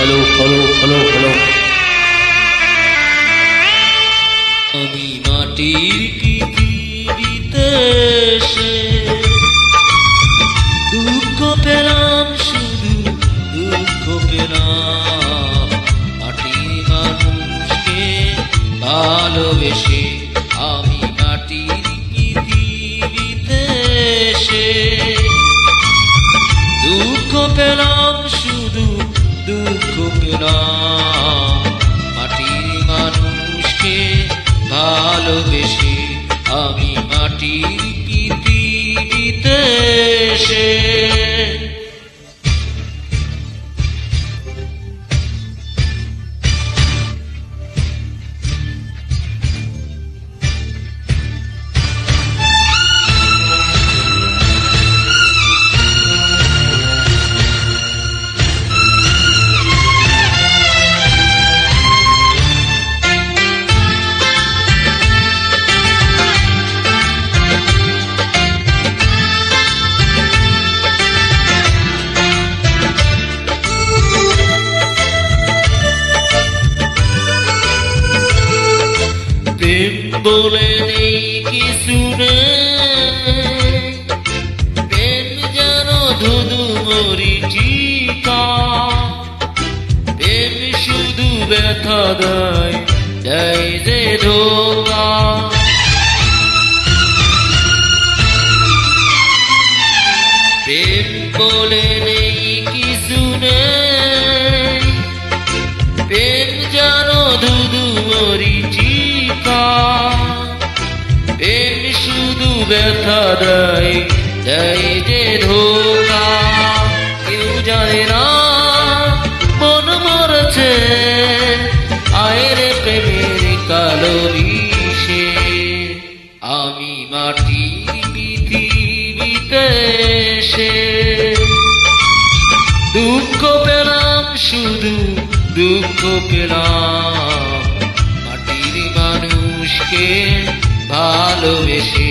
হলো হলো হলো হলো আমি মাটির পৃথিবীতে সে দুঃখ পেলাম শুধু দুঃখ পেলাম। মাটির মানুষকে ভালোবেসে আমি মাটির পৃথিবীতে সে দুঃখ পেলাম শুধু দুঃখ পেলাম মাটির মানুষকে ভালোবেসে আমি মাটির বলে নেই কিছু প্রেম যেন ধুধু মরিচিকা। প্রেম শুধু ব্যথা দেয় দেয় যে ধোকা। প্রেম বলে ব্যথা দেয় যে ধোকা, কেউ জানে না, মন মরছে, আয়ের প্রেমের কালো বিষে। আমি মাটির পৃথিবীতে এসে, দুঃখ পেলাম শুধু দুঃখ পেলাম। মাটির মানুষকে ভালোবেসে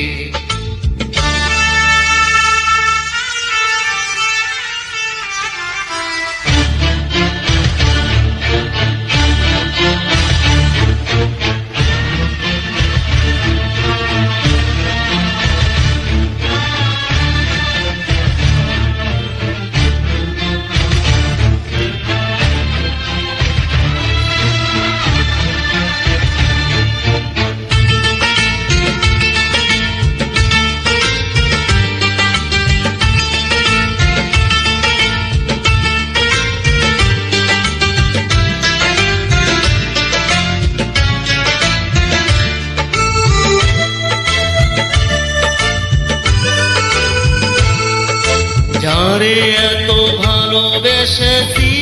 যারে এত ভালোবেসেছি,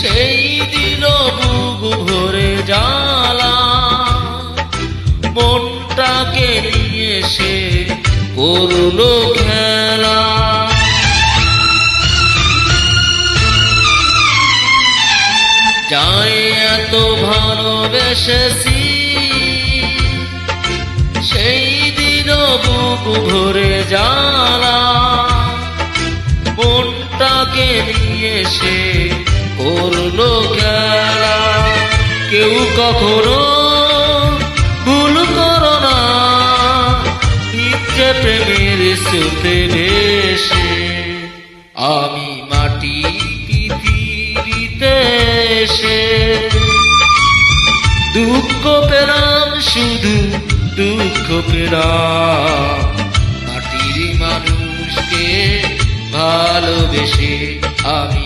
সেই দিল বুক ভরে জ্বালা। মনটাকে নিয়ে সে করল খেলা। যায় এত ভালোবেসেছি, সেই দিন বুক ভরে জ্বালা। কখনো ভুল করো না। ইচ্ছে প্রেমের সুতে বেশে আমি মাটি পৃথিবীতে এসে দুঃখ পেলাম, শুধু দুঃখ পেলাম। মাটির মানুষকে ভালোবেসে আমি